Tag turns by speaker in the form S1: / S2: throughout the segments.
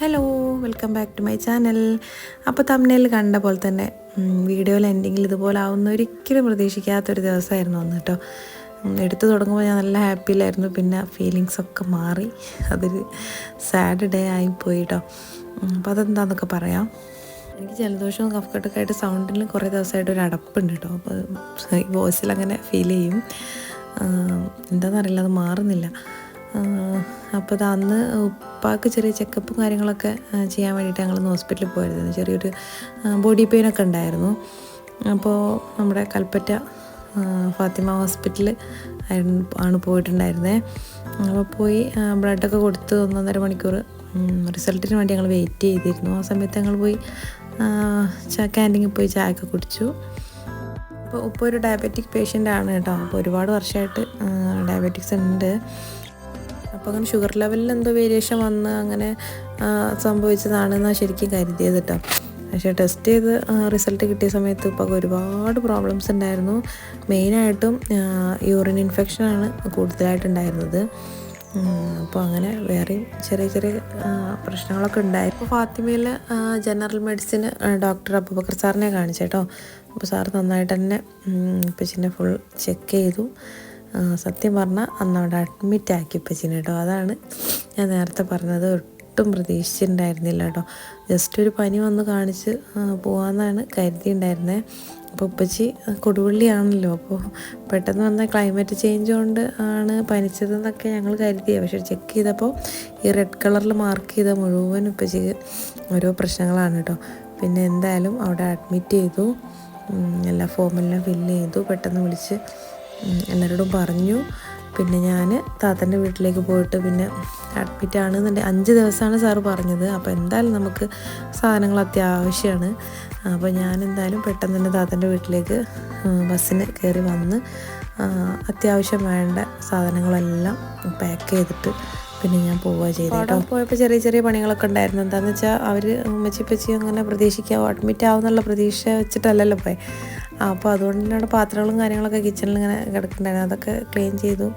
S1: Hello welcome back to my channel അപ്പോൾ തമ്മിൽ കണ്ട പോലെ തന്നെ വീഡിയോയിൽ എൻഡിങ്ങിൽ ഇതുപോലെ ആവുന്ന ഒരിക്കലും പ്രതീക്ഷിക്കാത്തൊരു ദിവസമായിരുന്നു അന്ന് കേട്ടോ എടുത്തു തുടങ്ങുമ്പോൾ ഞാൻ നല്ല ഹാപ്പിയിലായിരുന്നു പിന്നെ ഫീലിങ്സ് ഒക്കെ മാറി. അതൊരു സാഡ് ഡേ ആയിപ്പോയി കേട്ടോ അപ്പോൾ അതെന്താണെന്നൊക്കെ പറയാം. എനിക്ക് ജലദോഷവും കഫക്കെട്ടൊക്കെ ആയിട്ട് സൗണ്ടിൽ കുറേ ദിവസമായിട്ട് ഒരു അടപ്പുണ്ട് കേട്ടോ അപ്പോൾ വോയിസിൽ അങ്ങനെ ഫീൽ ചെയ്യും. എന്താണെന്നറിയില്ല അത് മാറുന്നില്ല. അപ്പോൾ അന്ന് ഉപ്പാക്ക് ചെറിയ ചെക്കപ്പും കാര്യങ്ങളൊക്കെ ചെയ്യാൻ വേണ്ടിയിട്ട് ഞങ്ങൾ ഹോസ്പിറ്റലിൽ പോയിരുന്നു ചെറിയൊരു ബോഡി പെയിനൊക്കെ ഉണ്ടായിരുന്നു. അപ്പോൾ നമ്മുടെ കൽപ്പറ്റ ഫാത്തിമ ഹോസ്പിറ്റലിൽ ആണ് പോയിട്ടുണ്ടായിരുന്നത് അപ്പോൾ പോയി ബ്ലഡൊക്കെ കൊടുത്ത് ഒന്നൊന്നര മണിക്കൂർ റിസൾട്ടിന് വേണ്ടി ഞങ്ങൾ വെയിറ്റ് ചെയ്തിരുന്നു. ആ സമയത്ത് ഞങ്ങൾ പോയി ക്യാന്റീനിൽ പോയി ചായ ഒക്കെ കുടിച്ചു. അപ്പോൾ ഇപ്പോൾ ഒരു ഡയബറ്റിക് പേഷ്യന്റ് ആണ് കേട്ടോ. അപ്പോൾ ഒരുപാട് വർഷമായിട്ട് ഡയബറ്റിക്സ് ഉണ്ട്. അപ്പോൾ അങ്ങനെ ഷുഗർ ലെവലിൽ എന്തോ വേരിയേഷൻ വന്ന് അങ്ങനെ സംഭവിച്ചതാണെന്നാണ് ശരിക്കും കരുതിയത് കേട്ടോ പക്ഷേ ടെസ്റ്റ് ചെയ്ത് റിസൾട്ട് കിട്ടിയ സമയത്ത് ഇപ്പോൾ ഒരുപാട് പ്രോബ്ലംസ് ഉണ്ടായിരുന്നു. മെയിനായിട്ടും യൂറിൻ ഇൻഫെക്ഷനാണ് കൂടുതലായിട്ടുണ്ടായിരുന്നത്. അപ്പോൾ അങ്ങനെ വേറെയും ചെറിയ ചെറിയ പ്രശ്നങ്ങളൊക്കെ ഉണ്ടായി. ഇപ്പോൾ ഫാത്തിമയിൽ ജനറൽ മെഡിസിൻ ഡോക്ടർ അബൂബക്കർ സാറിനെ കാണിച്ചേട്ടോ. അപ്പോൾ സാർ നന്നായിട്ട് തന്നെ പച്ചിനെ ഫുൾ ചെക്ക് ചെയ്തു. സത്യം പറഞ്ഞാൽ അന്ന് അവിടെ അഡ്മിറ്റ് ആക്കി കേട്ടോ അതാണ് ഞാൻ നേരത്തെ പറഞ്ഞത്. ഒട്ടും പ്രതീക്ഷിച്ചിട്ടുണ്ടായിരുന്നില്ല കേട്ടോ ജസ്റ്റ് ഒരു പനി വന്ന് കാണിച്ച് പോകാമെന്നാണ് കരുതിയിട്ടുണ്ടായിരുന്നത് അപ്പോൾ ഉപ്പച്ചി കൊടുവള്ളിയാണല്ലോ. അപ്പോൾ പെട്ടെന്ന് വന്ന ക്ലൈമറ്റ് ചേഞ്ച് കൊണ്ട് ആണ് പനിച്ചതെന്നൊക്കെ ഞങ്ങൾ കരുതിയത് പക്ഷേ ചെക്ക് ചെയ്തപ്പോൾ ഈ റെഡ് കളറിൽ മാർക്ക് ചെയ്ത മുഴുവൻ ഉപ്പച്ചിക്ക് ഓരോ പ്രശ്നങ്ങളാണ് കേട്ടോ പിന്നെ എന്തായാലും അവിടെ അഡ്മിറ്റ് ചെയ്തു. എല്ലാ ഫോമെല്ലാം ഫില്ല് ചെയ്തു. പെട്ടെന്ന് വിളിച്ച് എല്ലാവരോടും പറഞ്ഞു. പിന്നെ ഞാൻ താത്തന്റെ വീട്ടിലേക്ക് പോയിട്ട് പിന്നെ അഡ്മിറ്റ് ആണെന്നുണ്ടെങ്കിൽ അഞ്ച് ദിവസമാണ് സാറ് പറഞ്ഞത്. അപ്പോൾ എന്തായാലും നമുക്ക് സാധനങ്ങൾ അത്യാവശ്യമാണ് അപ്പോൾ ഞാൻ എന്തായാലും പെട്ടെന്ന് തന്നെ താത്തന്റെ വീട്ടിലേക്ക് ബസ്സിന് കയറി വന്ന് അത്യാവശ്യം വേണ്ട സാധനങ്ങളെല്ലാം പാക്ക് ചെയ്തിട്ട് പിന്നെ ഞാൻ പോവുക ചെയ്തു കേട്ടോ. പോയപ്പോൾ ചെറിയ ചെറിയ പണികളൊക്കെ ഉണ്ടായിരുന്നു. എന്താണെന്ന് വെച്ചാൽ അവർ ഉമ്മച്ചിപ്പച്ചി അങ്ങനെ പ്രതീക്ഷിക്കാവോ? അഡ്മിറ്റ് ആവുമെന്നുള്ള പ്രതീക്ഷ വെച്ചിട്ടല്ലല്ലോ പോയി. അപ്പോൾ അതുകൊണ്ട് തന്നെ അവിടെ പാത്രങ്ങളും കാര്യങ്ങളൊക്കെ കിച്ചണിൽ ഇങ്ങനെ കിടക്കുന്നുണ്ടായിരുന്നു. അതൊക്കെ ക്ലീൻ ചെയ്തു.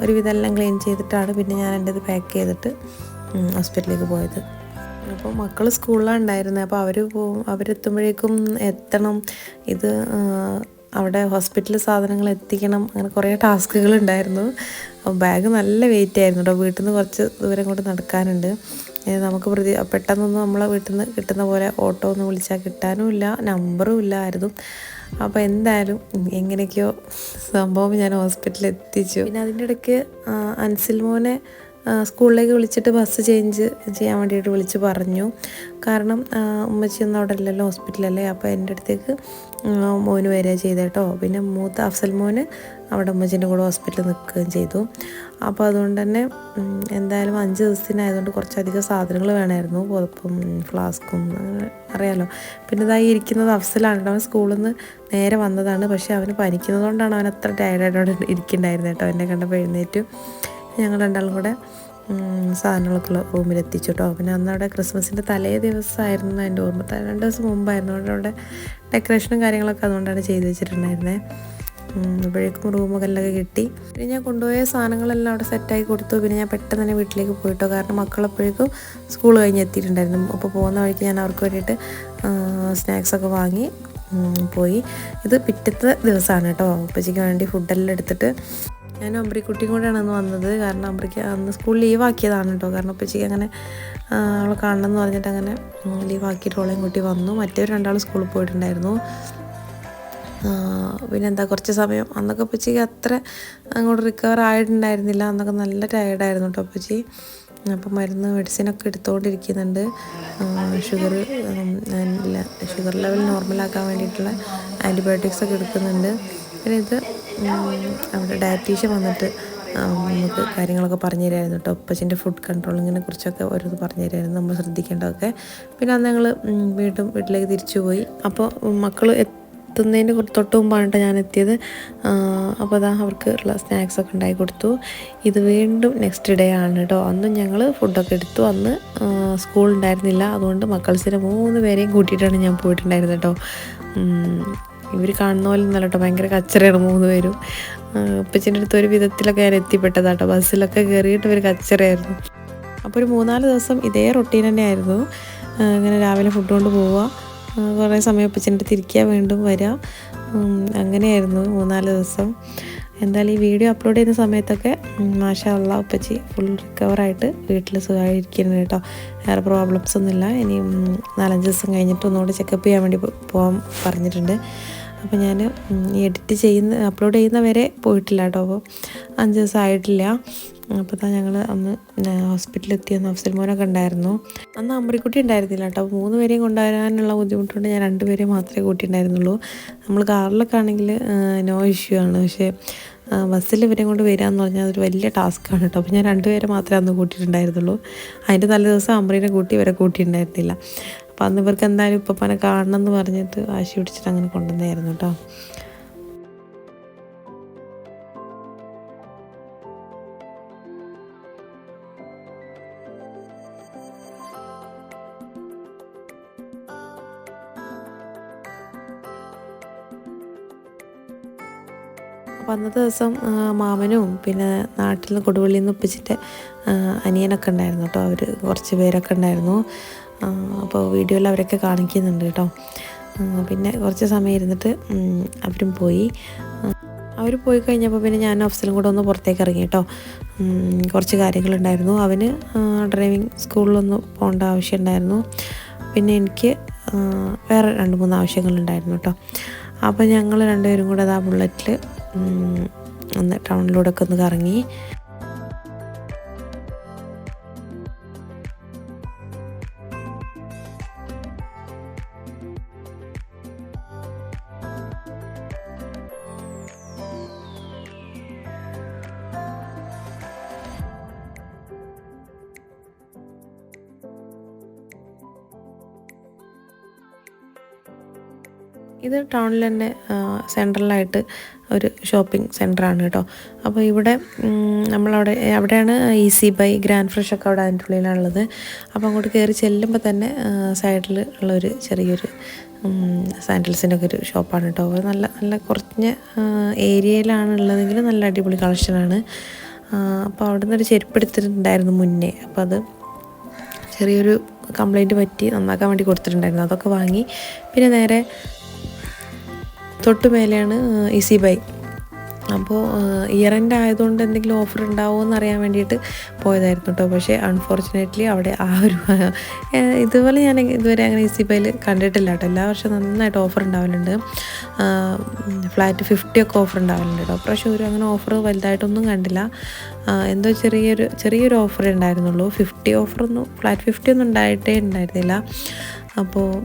S1: ഒരു ഒരുവിധം എല്ലാം ക്ലീൻ ചെയ്തിട്ടാണ് പിന്നെ ഞാൻ എന്റെ ഇത് പാക്ക് ചെയ്തിട്ട് ഹോസ്പിറ്റലിലേക്ക് പോയത്. അപ്പോൾ മക്കൾ സ്കൂളിലാണ് ഉണ്ടായിരുന്നത് അപ്പോൾ അവർ പോവും അവരെത്തുമ്പോഴേക്കും എത്തണം. ഇത് അവിടെ ഹോസ്പിറ്റലിൽ സാധനങ്ങൾ എത്തിക്കണം. അങ്ങനെ കുറേ ടാസ്കുകൾ ഉണ്ടായിരുന്നു. ബാഗ് നല്ല വെയിറ്റ് ആയിരുന്നു കേട്ടോ. വീട്ടിൽ നിന്ന് കുറച്ച് ദൂരം കൊണ്ട് നടക്കാനുണ്ട്. നമുക്ക് പ്രതി പെട്ടെന്നൊന്നും നമ്മളെ വീട്ടിൽ നിന്ന് കിട്ടുന്ന പോലെ ഓട്ടോ ഒന്നും വിളിച്ചാൽ കിട്ടാനും ഇല്ല നമ്പറും ഇല്ലായിരുന്നു. അപ്പോൾ എന്തായാലും എങ്ങനെയൊക്കെയോ സംഭവം ഞാൻ ഹോസ്പിറ്റലിൽ എത്തിച്ചു പിന്നെ അതിന്റെ ഇടയ്ക്ക് അൻസിൽ മോനെ സ്കൂളിലേക്ക് വിളിച്ചിട്ട് ബസ് ചേഞ്ച് ചെയ്യാൻ വേണ്ടിയിട്ട് വിളിച്ച് പറഞ്ഞു. കാരണം ഉമ്മച്ചി ഒന്നും അവിടെ അല്ലല്ലോ ഹോസ്പിറ്റലല്ലേ? അപ്പോൾ എന്റെ അടുത്തേക്ക് മോന് വരിക ചെയ്തേട്ടോ പിന്നെ മൂത്ത അഫ്സൽ മോന് അവിടെ ഉമ്മച്ചിന്റെ കൂടെ ഹോസ്പിറ്റലിൽ നിൽക്കുകയും ചെയ്തു. അപ്പോൾ അതുകൊണ്ട് തന്നെ എന്തായാലും അഞ്ച് ദിവസത്തിനായതുകൊണ്ട് കുറച്ചധികം സാധനങ്ങൾ വേണമായിരുന്നു. പുതപ്പും ഫ്ലാസ്കും അറിയാലോ. പിന്നെ ഇതായി ഇരിക്കുന്നത് അഫ്സലാണ് അവൻ സ്കൂളിൽ നിന്ന് നേരെ വന്നതാണ്. പക്ഷേ അവന് പനിക്കുന്നതുകൊണ്ടാണ് അവൻ അത്ര ടയർഡായിട്ട് അവിടെ ഇരിക്കുന്നുണ്ടായിരുന്നത് കേട്ടോ. എന്നെ കണ്ടപ്പോൾ എഴുന്നേറ്റ്. ഞങ്ങൾ രണ്ടാളും കൂടെ സാധനങ്ങളൊക്കെ എത്തിച്ചു കേട്ടോ. പിന്നെ അന്ന് അവിടെ ക്രിസ്മസിന്റെ തലേ ദിവസമായിരുന്നു. എന്റെ ഓർമ്മ രണ്ട് ദിവസം മുമ്പായിരുന്നു. അവിടെ ഡെക്കറേഷനും കാര്യങ്ങളൊക്കെ അതുകൊണ്ടാണ് ചെയ്തു വെച്ചിട്ടുണ്ടായിരുന്നത് അപ്പോഴേക്കും റൂമുകളിലൊക്കെ കിട്ടി. പിന്നെ ഞാൻ കൊണ്ടുപോയ സാധനങ്ങളെല്ലാം അവിടെ സെറ്റാക്കി കൊടുത്തു. പിന്നെ ഞാൻ പെട്ടെന്ന് തന്നെ വീട്ടിലേക്ക് പോയിട്ടോ. കാരണം മക്കളപ്പോഴേക്കും സ്കൂൾ കഴിഞ്ഞ് എത്തിയിട്ടുണ്ടായിരുന്നു. അപ്പോൾ പോകുന്ന വഴിക്ക് ഞാൻ അവർക്ക് വേണ്ടിയിട്ട് സ്നാക്സൊക്കെ വാങ്ങി പോയി. ഇത് പിറ്റത്തെ ദിവസമാണ് കേട്ടോ. ഉപ്പച്ചയ്ക്ക് വേണ്ടി ഫുഡെല്ലാം എടുത്തിട്ട് ഞാൻ അമ്പ്രിക്കുട്ടിയും കൂടെയാണ് അന്ന് വന്നത്. കാരണം അമ്പ്രിക്ക് അന്ന് സ്കൂൾ ലീവാക്കിയതാണ് കേട്ടോ. കാരണം ഉപ്പച്ചയ്ക്ക് അങ്ങനെ അവളെ കാണണമെന്ന് പറഞ്ഞിട്ട് അങ്ങനെ ലീവാക്കിയിട്ട് ഓളെയും കൂട്ടി വന്നു. മറ്റേ രണ്ടാൾ സ്കൂളിൽ പോയിട്ടുണ്ടായിരുന്നു. ആ, പിന്നെ എന്താ കുറച്ച് സമയം. അന്നൊക്കെ അപ്പച്ചിക്ക് അത്ര അങ്ങോട്ട് റിക്കവർ ആയിട്ടുണ്ടായിരുന്നില്ല. അന്നൊക്കെ നല്ല ടയർഡായിരുന്നു കേട്ടോ ഉപ്പച്ചി. അപ്പം മരുന്ന് മെഡിസിനൊക്കെ എടുത്തുകൊണ്ടിരിക്കുന്നുണ്ട് ഷുഗർ ഷുഗർ ലെവൽ നോർമലാക്കാൻ വേണ്ടിയിട്ടുള്ള ആന്റിബയോട്ടിക്സ് ഒക്കെ എടുക്കുന്നുണ്ട്. പിന്നെ ഇത് അവിടെ ഡയറ്റീഷ്യൻ വന്നിട്ട് നമുക്ക് കാര്യങ്ങളൊക്കെ പറഞ്ഞു തരായിരുന്നു കേട്ടോ ഉപ്പച്ചിന്റെ ഫുഡ് കൺട്രോളിങ്ങിനെ കുറിച്ചൊക്കെ ഓരോന്ന് പറഞ്ഞു തരായിരുന്നു നമ്മൾ ശ്രദ്ധിക്കേണ്ടതൊക്കെ. പിന്നെ അന്ന് ഞങ്ങൾ വീണ്ടും വീട്ടിലേക്ക് തിരിച്ചു പോയി അപ്പോൾ മക്കൾ എത്തുന്നതിന് കുറ- തൊട്ട് മുമ്പാണ് ഞാൻ എത്തിയത്. അപ്പോൾ അതാ അവർക്ക് ഉള്ള സ്നാക്സ് ഒക്കെ ഉണ്ടാക്കി കൊടുത്തു. ഇത് വീണ്ടും നെക്സ്റ്റ് ഡേ ആണ് കേട്ടോ. അന്നും ഞങ്ങൾ ഫുഡൊക്കെ എടുത്തു. അന്ന് സ്കൂൾ ഉണ്ടായിരുന്നില്ല. അതുകൊണ്ട് മക്കൾസിനെ മൂന്ന് പേരെയും കൂട്ടിയിട്ടാണ് ഞാൻ പോയിട്ടുണ്ടായിരുന്നത് കേട്ടോ. ഇവർ കാണുന്ന പോലെ ഒന്നല്ല കേട്ടോ. ഭയങ്കര കച്ചറയാണ് മൂന്ന് പേരും. ഉപ്പച്ചിന്റെ അടുത്ത് ഒരു വിധത്തിലൊക്കെ ഞാൻ എത്തിപ്പെട്ടതാട്ടോ ബസ്സിലൊക്കെ കയറിയിട്ട് ഒരു കച്ചറയായിരുന്നു. അപ്പോൾ ഒരു മൂന്നാൽ ദിവസം ഇതേ റൊട്ടീൻ തന്നെയായിരുന്നു. ആ, ഇങ്ങനെ രാവിലെ ഫുഡ് കൊണ്ട് പോവുക. കുറേ സമയം ഒപ്പിച്ചിട്ട് തിരിക്കുക വീണ്ടും വരിക അങ്ങനെയായിരുന്നു മൂന്നാൽ ദിവസം. എന്തായാലും ഈ വീഡിയോ അപ്ലോഡ് ചെയ്യുന്ന സമയത്തൊക്കെ മാഷാ അള്ളാ ഉപ്പച്ചി ഫുൾ റിക്കവറായിട്ട് വീട്ടിൽ സുഖമായിരിക്കുന്നു കേട്ടോ. വേറെ പ്രോബ്ലംസ് ഒന്നുമില്ല. ഇനി നാലഞ്ച് ദിവസം കഴിഞ്ഞിട്ട് ഒന്നുകൂടി ചെക്കപ്പ് ചെയ്യാൻ വേണ്ടി പോകാൻ പറഞ്ഞിട്ടുണ്ട്. അപ്പോൾ ഞാൻ എഡിറ്റ് ചെയ്യുന്ന അപ്ലോഡ് ചെയ്യുന്ന വരെ പോയിട്ടില്ല കേട്ടോ. അപ്പോൾ അഞ്ച് ദിവസം ആയിട്ടില്ല. അപ്പോൾ തന്നെ ഞങ്ങൾ അന്ന് ഹോസ്പിറ്റലിൽ എത്തിയെന്ന് അഫ്സൽ മോനൊക്കെ ഉണ്ടായിരുന്നു. അന്ന് അമ്മറിക്കുട്ടി ഉണ്ടായിരുന്നില്ല കേട്ടോ. അപ്പോൾ മൂന്ന് പേരെയും കൊണ്ടുവരാനുള്ള ബുദ്ധിമുട്ടുണ്ട് ഞാൻ രണ്ടുപേരെ മാത്രമേ കൂട്ടിയിട്ടുണ്ടായിരുന്നുള്ളൂ. നമ്മൾ കാറിലൊക്കെ ആണെങ്കിൽ നോ ഇഷ്യൂ ആണ്. പക്ഷേ ബസ്സിൽ ഇവരെ കൊണ്ട് വരിക എന്ന് പറഞ്ഞാൽ അതൊരു വലിയ ടാസ്ക് ആണ് കേട്ടോ. അപ്പോൾ ഞാൻ രണ്ടുപേരെ മാത്രമേ അന്ന് കൂട്ടിയിട്ടുണ്ടായിരുന്നുള്ളൂ. അതിന്റെ തലേ ദിവസം അമ്രീനെ കൂട്ടി ഇവരെ കൂട്ടിയിട്ടുണ്ടായിരുന്നില്ല. അപ്പോൾ അന്ന് ഇവർക്ക് എന്തായാലും ഉപ്പപ്പനെ കാണണം എന്ന് പറഞ്ഞിട്ട് വാശി പിടിച്ചിട്ട് അങ്ങനെ കൊണ്ടുവന്നായിരുന്നു കേട്ടോ അപ്പോൾ അന്നത്തെ ദിവസം മാമനും പിന്നെ നാട്ടിൽ നിന്ന് കൊടുവള്ളിയിൽ നിന്ന് ഒപ്പിച്ചിട്ട് അനിയനൊക്കെ ഉണ്ടായിരുന്നു കേട്ടോ അവർ കുറച്ച് പേരൊക്കെ ഉണ്ടായിരുന്നു. അപ്പോൾ വീഡിയോയിൽ അവരൊക്കെ കാണിക്കുന്നുണ്ട് കേട്ടോ. പിന്നെ കുറച്ച് സമയം ഇരുന്നിട്ട് അവരും പോയി. അവർ പോയി കഴിഞ്ഞപ്പോൾ പിന്നെ ഞാൻ ഓഫീസിലും കൂടെ ഒന്ന് പുറത്തേക്ക് ഇറങ്ങി കേട്ടോ. കുറച്ച് കാര്യങ്ങളുണ്ടായിരുന്നു. അവന് ഡ്രൈവിംഗ് സ്കൂളിലൊന്ന് പോകേണ്ട ആവശ്യമുണ്ടായിരുന്നു പിന്നെ എനിക്ക് വേറെ രണ്ട് മൂന്ന് ആവശ്യങ്ങളുണ്ടായിരുന്നു കേട്ടോ. അപ്പോൾ ഞങ്ങൾ രണ്ടുപേരും കൂടെ ആ ബുള്ളറ്റിൽ ഒന്ന് ടൗണിലൂടെ ഒക്കെ ഒന്ന് കറങ്ങി. ഇത് ടൗണിൽ തന്നെ സെൻട്രലായിട്ട് ഒരു ഷോപ്പിംഗ് സെന്ററാണ് കേട്ടോ. അപ്പോൾ ഇവിടെ നമ്മളവിടെ അവിടെയാണ് ഈസി ബൈ ഗ്രാൻഡ് ഫ്രഷ് ഒക്കെ അവിടെ അതിന്റെ ഉള്ളിലാണുള്ളത്. അപ്പോൾ അങ്ങോട്ട് കയറി ചെല്ലുമ്പോൾ തന്നെ സൈഡിൽ ഉള്ളൊരു ചെറിയൊരു സാൻഡൽസിന്റെ ഒക്കെ ഒരു ഷോപ്പാണ് കേട്ടോ. നല്ല നല്ല കുറഞ്ഞ ഏരിയയിലാണ് ഉള്ളതെങ്കിൽ നല്ല അടിപൊളി കളക്ഷനാണ്. അപ്പോൾ അവിടെ നിന്ന് ഒരു ചെരുപ്പ് എടുത്തിട്ടുണ്ടായിരുന്നു മുന്നേ. അപ്പോൾ അത് ചെറിയൊരു കംപ്ലൈന്റ് പറ്റി നന്നാക്കാൻ വേണ്ടി കൊടുത്തിട്ടുണ്ടായിരുന്നു. അതൊക്കെ വാങ്ങി പിന്നെ നേരെ തൊട്ട് മേലെയാണ് ഈസി ബൈ അപ്പോൾ ഇയർ എൻഡ് ആയതുകൊണ്ട് എന്തെങ്കിലും ഓഫർ ഉണ്ടാവുമോ എന്ന് അറിയാൻ വേണ്ടിയിട്ട് പോയതായിരുന്നു കേട്ടോ പക്ഷേ അൺഫോർച്ചുനേറ്റ്ലി അവിടെ ആ ഒരു ഇതുപോലെ ഞാൻ ഇതുവരെ അങ്ങനെ ഈസി ബൈയിൽ കണ്ടിട്ടില്ല കേട്ടോ എല്ലാ വർഷവും നന്നായിട്ട് ഓഫർ ഉണ്ടാവലുണ്ട്. ഫ്ലാറ്റ് ഫിഫ്റ്റി ഒക്കെ ഓഫർ ഉണ്ടാവലുണ്ട് കേട്ടോ പ്രാവശ്യം ഒരു അങ്ങനെ ഓഫർ വലുതായിട്ടൊന്നും കണ്ടില്ല. എന്തോ ചെറിയൊരു ചെറിയൊരു ഓഫർ ഉണ്ടായിരുന്നുള്ളൂ ഫിഫ്റ്റി ഓഫറൊന്നും ഫ്ലാറ്റ് ഫിഫ്റ്റി ഒന്നും ഉണ്ടായിട്ടേ ഉണ്ടായിരുന്നില്ല. അപ്പോൾ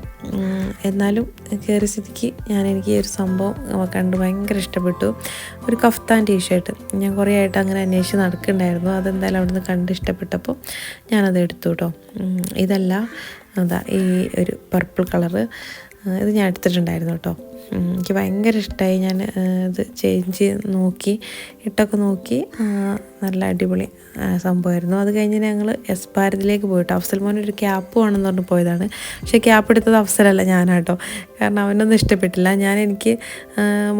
S1: എന്നാലും കയറി സ്ഥിതിക്ക് ഞാൻ എനിക്ക് ഈ ഒരു സംഭവം കണ്ട് ഭയങ്കര ഇഷ്ടപ്പെട്ടു. ഒരു കഫ്താൻ ടീഷർട്ട് ഞാൻ കുറേ ആയിട്ട് അങ്ങനെ അന്വേഷിച്ച് നടക്കുന്നുണ്ടായിരുന്നു അതെന്തായാലും അവിടുന്ന് കണ്ട് ഇഷ്ടപ്പെട്ടപ്പോൾ ഞാനത് എടുത്തു കേട്ടോ ഇതല്ല അതാ ഈ ഒരു പർപ്പിൾ കളറ് ഇത് ഞാൻ എടുത്തിട്ടുണ്ടായിരുന്നു കേട്ടോ എനിക്ക് ഭയങ്കര ഇഷ്ടമായി ഞാൻ ഇത് ചേഞ്ച് നോക്കി ഇട്ടൊക്കെ നോക്കി നല്ല അടിപൊളി സംഭവമായിരുന്നു. അത് കഴിഞ്ഞ് ഞങ്ങൾ എസ് ഭാരതിലേക്ക് പോയിട്ട്. അഫ്സൽ മോൻ ഒരു ക്യാപ്പ് വേണമെന്ന് പറഞ്ഞ് പോയതാണ്. പക്ഷേ ക്യാപ്പ് എടുത്തത് അഫ്സലല്ല ഞാനാട്ടോ കാരണം അവനൊന്നും ഇഷ്ടപ്പെട്ടില്ല. ഞാൻ എനിക്ക്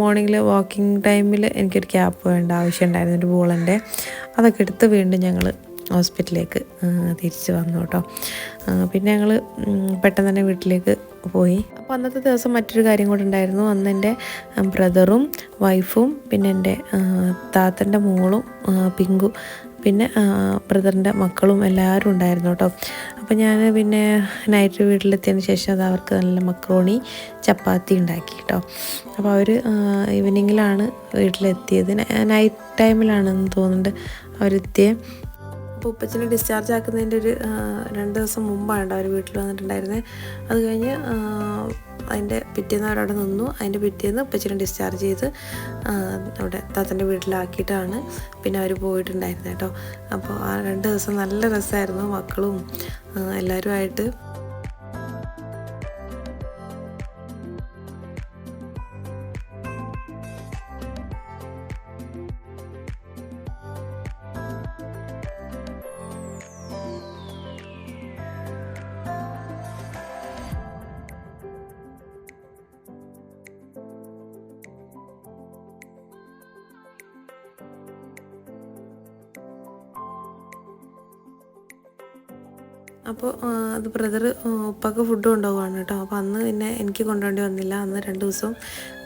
S1: മോർണിംഗിൽ വാക്കിംഗ് ടൈമിൽ എനിക്കൊരു ക്യാപ്പ് വേണ്ട ആവശ്യമുണ്ടായിരുന്നു ഒരു ബോളന്റെ അതൊക്കെ എടുത്ത് വീണ്ടും ഞങ്ങൾ ഹോസ്പിറ്റലിലേക്ക് തിരിച്ച് വന്നു കേട്ടോ. പിന്നെ ഞങ്ങൾ പെട്ടെന്ന് തന്നെ വീട്ടിലേക്ക് പോയി. അപ്പോൾ അന്നത്തെ ദിവസം മറ്റൊരു കാര്യം കൂടെ ഉണ്ടായിരുന്നു. അന്ന് എന്റെ ബ്രദറും വൈഫും പിന്നെ എന്റെ താത്തന്റെ മോളും പിങ്കു പിന്നെ ബ്രദറിന്റെ മക്കളും എല്ലാവരും ഉണ്ടായിരുന്നു കേട്ടോ. അപ്പോൾ ഞാൻ പിന്നെ നൈറ്റ് വീട്ടിലെത്തിയതിന് ശേഷം അത് അവർക്ക് നല്ല മക്രോണി ചപ്പാത്തി ഉണ്ടാക്കി കേട്ടോ. അപ്പോൾ അവർ ഈവനിങ്ങിലാണ് വീട്ടിലെത്തിയത്. നൈറ്റ് ടൈമിലാണെന്ന് തോന്നുന്നുണ്ട് അവരെത്തിയത് അപ്പോൾ ഉപ്പച്ചനെ ഡിസ്ചാർജ് ആക്കുന്നതിന്റെ ഒരു രണ്ട് ദിവസം മുമ്പാണ് അവർ വീട്ടിൽ വന്നിട്ടുണ്ടായിരുന്നത് അത് കഴിഞ്ഞ് അതിന്റെ പിറ്റേന്ന് അവരവിടെ നിന്നു. അതിന്റെ പിറ്റേന്ന് ഉപ്പച്ചനെ ഡിസ്ചാർജ് ചെയ്ത് അവിടെ താത്തന്റെ വീട്ടിലാക്കിയിട്ടാണ് പിന്നെ അവർ പോയിട്ടുണ്ടായിരുന്നത് കേട്ടോ. അപ്പോൾ ആ രണ്ട് ദിവസം നല്ല രസമായിരുന്നു മക്കളും എല്ലാവരുമായിട്ട്. അപ്പോൾ അത് ബ്രദർ ഉപ്പാക്ക് ഫുഡ് കൊണ്ടുപോകാണ് കേട്ടോ. അപ്പോൾ അന്ന് പിന്നെ എനിക്ക് കൊണ്ടുപോകേണ്ടി വന്നില്ല. അന്ന് രണ്ട് ദിവസം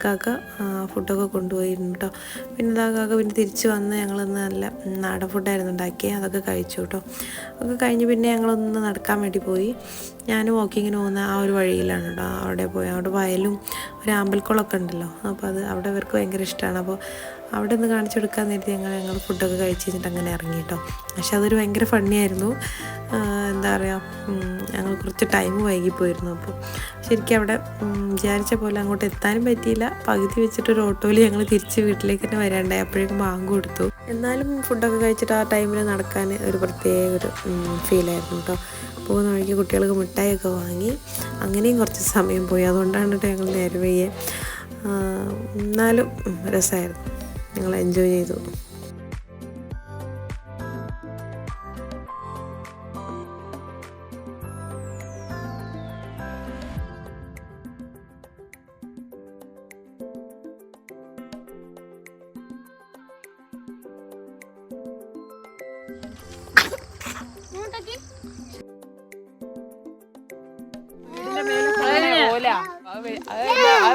S1: കാക്ക ഫുഡൊക്കെ കൊണ്ടുപോയിരുന്നു കേട്ടോ. പിന്നെ ഇതാ കാക്ക പിന്നെ തിരിച്ച് വന്ന് ഞങ്ങളൊന്ന് നല്ല നാടൻ ഫുഡായിരുന്നു ഉണ്ടാക്കിയത് അതൊക്കെ കഴിച്ചു കേട്ടോ. അതൊക്കെ കഴിഞ്ഞ് പിന്നെ ഞങ്ങളൊന്ന് നടക്കാൻ വേണ്ടി പോയി. ഞാൻ വാക്കിങ്ങിന് പോകുന്ന ആ ഒരു വഴിയിലാണ് കേട്ടോ. അവിടെ പോയി. അവിടെ വയലും ഒരു ആമ്പൽക്കുളമൊക്കെ ഉണ്ടല്ലോ. അപ്പോൾ അത് അവിടെ ഇവർക്ക് ഭയങ്കര ഇഷ്ടമാണ് അപ്പോൾ അവിടെ നിന്ന് കാണിച്ചു കൊടുക്കാൻ നേരത്തെ ഞങ്ങൾ ഞങ്ങൾ ഫുഡൊക്കെ കഴിച്ച് കഴിഞ്ഞിട്ട് അങ്ങനെ ഇറങ്ങി കേട്ടോ. പക്ഷെ അതൊരു ഭയങ്കര ഫണ്ണി ആയിരുന്നു. ആ, എന്താ പറയുക ഞങ്ങൾ കുറച്ച് ടൈം വൈകിപ്പോയിരുന്നു. അപ്പോൾ ശരിക്കും അവിടെ വിചാരിച്ച പോലെ അങ്ങോട്ട് എത്താനും പറ്റിയില്ല. പകുതി വെച്ചിട്ട് ഒരു ഓട്ടോയിൽ ഞങ്ങൾ തിരിച്ച് വീട്ടിലേക്ക് തന്നെ വരാണ്ടായി. അപ്പോഴേക്കും ബാങ്ക് കൊടുത്തു. എന്നാലും ഫുഡൊക്കെ കഴിച്ചിട്ട് ആ ടൈമിൽ നടക്കാൻ ഒരു പ്രത്യേക ഒരു ഫീലായിരുന്നു കേട്ടോ പോകുന്ന വഴിക്ക് കുട്ടികൾക്ക് മിഠായിയൊക്കെ വാങ്ങി. അങ്ങനെയും കുറച്ച് സമയം പോയി. അതുകൊണ്ടാണ് കേട്ടോ ഞങ്ങൾ നേരെ വയ്യേ എന്നാലും രസമായിരുന്നു ഞങ്ങൾ എൻജോയ് ചെയ്തു.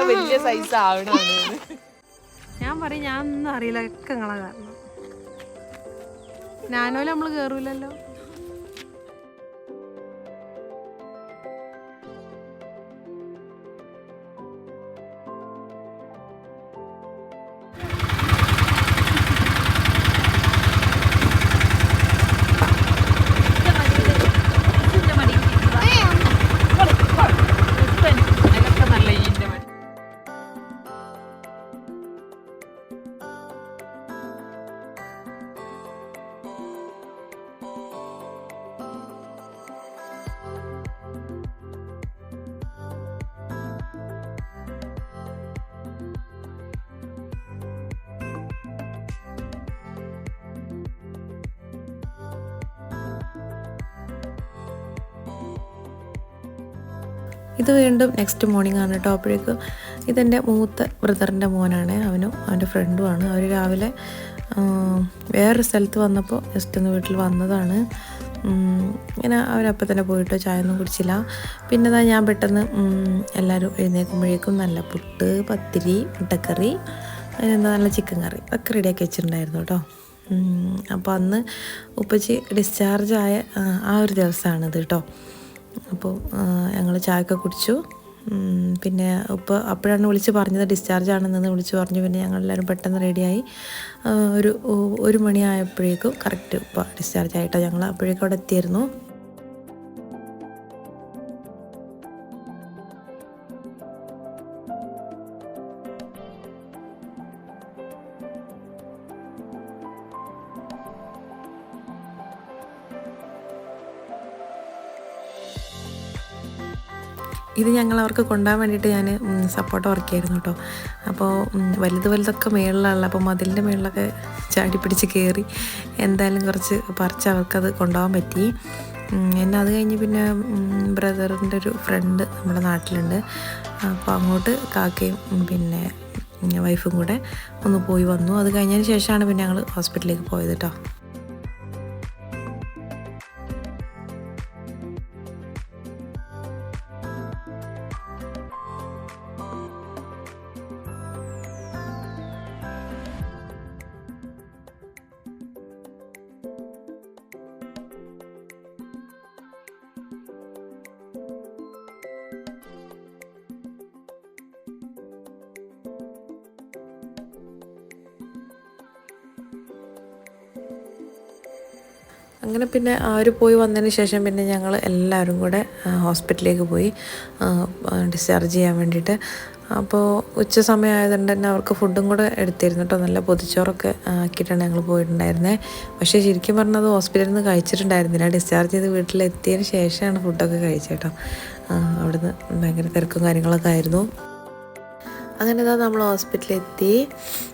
S2: വലിയ സൈസ്
S1: ഞാൻ പറയും ഞാൻ ഒന്നും അറിയില്ല ഒക്കെ കാരണം. ഞാനോലെ നമ്മൾ കേറൂലല്ലോ. ഇത് വീണ്ടും നെക്സ്റ്റ് മോർണിംഗ് ആണ് കേട്ടോ അപ്പോഴേക്കും ഇതെന്റെ മൂത്ത ബ്രദറിന്റെ മോനാണ്. അവനും അവന്റെ ഫ്രണ്ടുമാണ് അവർ രാവിലെ വേറൊരു സ്ഥലത്ത് വന്നപ്പോൾ ജസ്റ്റ് ഒന്ന് വീട്ടിൽ വന്നതാണ്. ഇങ്ങനെ അവരപ്പം തന്നെ പോയിട്ട് ചായ ഒന്നും കുടിച്ചില്ല. പിന്നെ ദാ ഞാൻ പെട്ടെന്ന് എല്ലാവരും എഴുന്നേൽക്കുമ്പോഴേക്കും നല്ല പുട്ട് പത്തിരി മുട്ടക്കറി അതിനെന്താ നല്ല ചിക്കൻ കറി ഒക്കെ റെഡിയാക്കി വെച്ചിട്ടുണ്ടായിരുന്നു കേട്ടോ അപ്പോൾ അന്ന് ഉപ്പച്ചി ഡിസ്ചാർജ് ആയ ആ ഒരു ദിവസമാണിത് കേട്ടോ അപ്പോൾ ഞങ്ങൾ ചായയൊക്കെ കുടിച്ചു. പിന്നെ ഉപ്പ അപ്പോഴാണ് വിളിച്ച് പറഞ്ഞത് ഡിസ്ചാർജ് ആണെന്ന് വിളിച്ച് പറഞ്ഞു. പിന്നെ ഞങ്ങൾ എല്ലാവരും പെട്ടെന്ന് റെഡിയായി ഒരു ഒരു മണിയായപ്പോഴേക്കും കറക്റ്റ് ഉപ്പ ഡിസ്ചാർജ് ആയിട്ടോ ഞങ്ങൾ അപ്പോഴേക്കും അവിടെ എത്തിയിരുന്നു. ഇത് ഞങ്ങൾ അവർക്ക് കൊണ്ടുപോകാൻ വേണ്ടിയിട്ട് ഞാൻ സപ്പോർട്ട് വർക്കായിരുന്നു കേട്ടോ അപ്പോൾ വലുത് വലുതൊക്കെ മേളിലുള്ള അപ്പോൾ മതിലിന്റെ മേളിലൊക്കെ ചാടി പിടിച്ച് കയറി എന്തായാലും കുറച്ച് പറിച്ച് അവർക്കത് കൊണ്ടുപോകാൻ പറ്റി. എന്നെ അത് കഴിഞ്ഞ് പിന്നെ ബ്രദറിന്റെ ഒരു ഫ്രണ്ട് നമ്മുടെ നാട്ടിലുണ്ട്. അപ്പോൾ അങ്ങോട്ട് കാക്കയും പിന്നെ വൈഫും കൂടെ ഒന്ന് പോയി വന്നു. അത് കഴിഞ്ഞതിന് ശേഷമാണ് പിന്നെ ഞങ്ങൾ ഹോസ്പിറ്റലിലേക്ക് പോയത് കേട്ടോ അങ്ങനെ പിന്നെ അവർ പോയി വന്നതിന് ശേഷം പിന്നെ ഞങ്ങൾ എല്ലാവരും കൂടെ ഹോസ്പിറ്റലിലേക്ക് പോയി ഡിസ്ചാർജ് ചെയ്യാൻ വേണ്ടിയിട്ട്. അപ്പോൾ ഉച്ച സമയമായതുകൊണ്ട് തന്നെ അവർക്ക് ഫുഡും കൂടെ എടുത്തിരുന്നു കേട്ടോ നല്ല പൊതിച്ചോറൊക്കെ ആക്കിയിട്ടാണ് ഞങ്ങൾ പോയിട്ടുണ്ടായിരുന്നത് പക്ഷേ ശരിക്കും പറഞ്ഞത് ഹോസ്പിറ്റലിൽ നിന്ന് കഴിച്ചിട്ടുണ്ടായിരുന്നില്ല. ഡിസ്ചാർജ് ചെയ്ത് വീട്ടിലെത്തിയതിന് ശേഷമാണ് ഫുഡൊക്കെ ആ, അവിടുന്ന് ഭയങ്കര തിരക്കും കാര്യങ്ങളൊക്കെ ആയിരുന്നു. അങ്ങനെ നമ്മൾ എത്തി ഉം,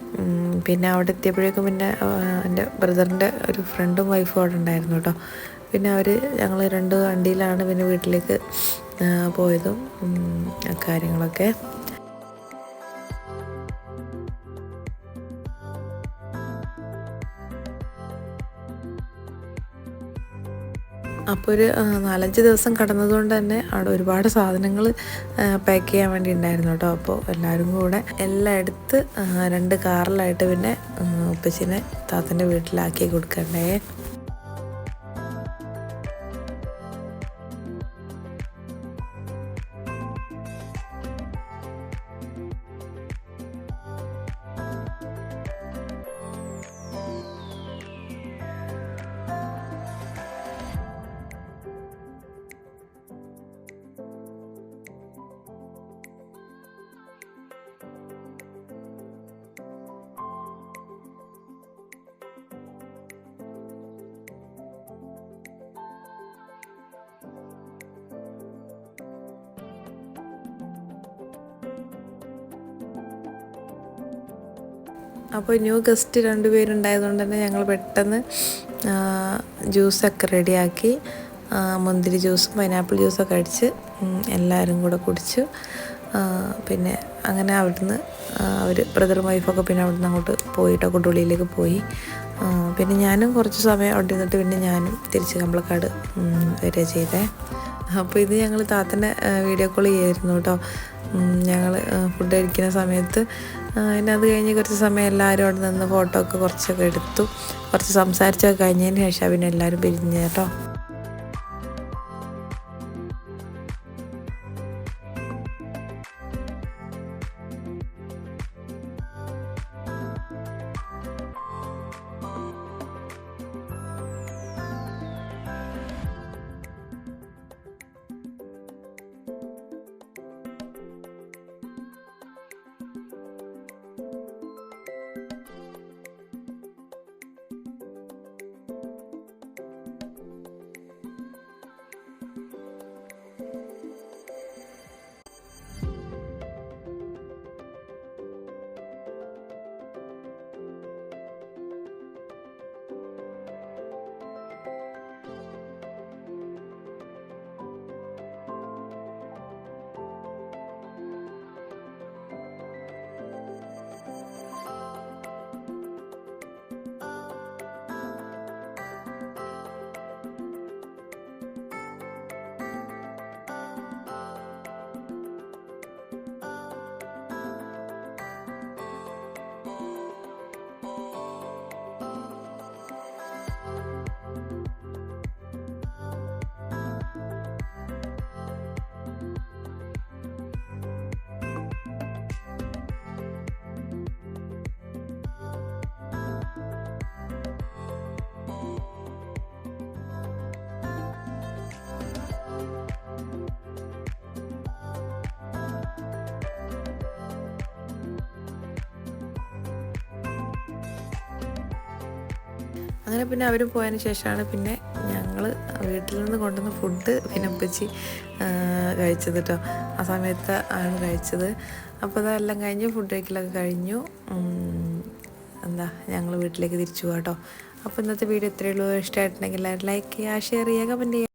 S1: പിന്നെ അവിടെ എത്തിയപ്പോഴേക്കും പിന്നെ എന്റെ ബ്രദറിന്റെ ഒരു ഫ്രണ്ടും വൈഫും അവിടെ ഉണ്ടായിരുന്നു കേട്ടോ. പിന്നെ അവർ ഞങ്ങൾ രണ്ട് വണ്ടിയിലാണ് പിന്നെ വീട്ടിലേക്ക് പോയതും കാര്യങ്ങളൊക്കെ. അപ്പോൾ ഒരു നാലഞ്ച് ദിവസം കടന്നതുകൊണ്ട് തന്നെ അവിടെ ഒരുപാട് സാധനങ്ങൾ പാക്ക് ചെയ്യാൻ വേണ്ടി ഉണ്ടായിരുന്നു കേട്ടോ. അപ്പോൾ എല്ലാവരും കൂടെ എല്ലാം എടുത്ത് രണ്ട് കാറിലായിട്ട് പിന്നെ ഉപ്പച്ചിനെ താത്തന്റെ വീട്ടിലാക്കി കൊടുക്കണ്ടേ. അപ്പോൾ ന്യൂ ഗസ്റ്റ് രണ്ടുപേരുണ്ടായതുകൊണ്ട് തന്നെ ഞങ്ങൾ പെട്ടെന്ന് ജ്യൂസൊക്കെ റെഡിയാക്കി മുന്തിരി ജ്യൂസും പൈനാപ്പിൾ ജ്യൂസൊക്കെ അടിച്ച് എല്ലാവരും കൂടെ കുടിച്ചു. പിന്നെ അങ്ങനെ അവിടുന്ന് അവർ ബ്രദറും വൈഫൊക്കെ പിന്നെ അവിടുന്ന് അങ്ങോട്ട് പോയിട്ട് കുട്ടുള്ളിയിലേക്ക് പോയി. പിന്നെ ഞാനും കുറച്ച് സമയം അവിടെ നിന്നിട്ട് പിന്നെ ഞാനും തിരിച്ച് കമ്പളക്കാട് വരെ വരിക ചെയ്തേ. അപ്പോൾ ഇത് ഞങ്ങൾ താത്തന്റെ വീഡിയോ കോൾ ചെയ്യായിരുന്നു കേട്ടോ. ഞങ്ങൾ ഫുഡ് കഴിക്കുന്ന സമയത്ത് പിന്നെ അത് കഴിഞ്ഞ് കുറച്ച് സമയം എല്ലാവരും അവിടെ നിന്ന് ഫോട്ടോ ഒക്കെ കുറച്ചൊക്കെ എടുത്തു. കുറച്ച് സംസാരിച്ചൊക്കെ കഴിഞ്ഞതിന് ശേഷം പിന്നെ എല്ലാവരും പിരിഞ്ഞു കേട്ടോ. അങ്ങനെ പിന്നെ അവർ പോയതിന് ശേഷമാണ് പിന്നെ ഞങ്ങൾ വീട്ടിൽ നിന്ന് കൊണ്ടുവന്ന ഫുഡ് പിന്നെ ഉപ്പച്ചി കഴിച്ചത് കേട്ടോ ആ സമയത്ത് ആണ് കഴിച്ചത്. അപ്പോൾ അതെല്ലാം കഴിഞ്ഞ് ഫുഡ് കഴിക്കലൊക്കെ കഴിഞ്ഞു. എന്താ ഞങ്ങൾ വീട്ടിലേക്ക് തിരിച്ചു പോകാം കേട്ടോ അപ്പോൾ ഇന്നത്തെ വീഡിയോ ഇത്രയേ ഉള്ളൂ. ഇഷ്ടമായിട്ടുണ്ടെങ്കിൽ ലൈക്ക് ചെയ്യുക ഷെയർ ചെയ്യുക കമന്റ് ചെയ്യുക.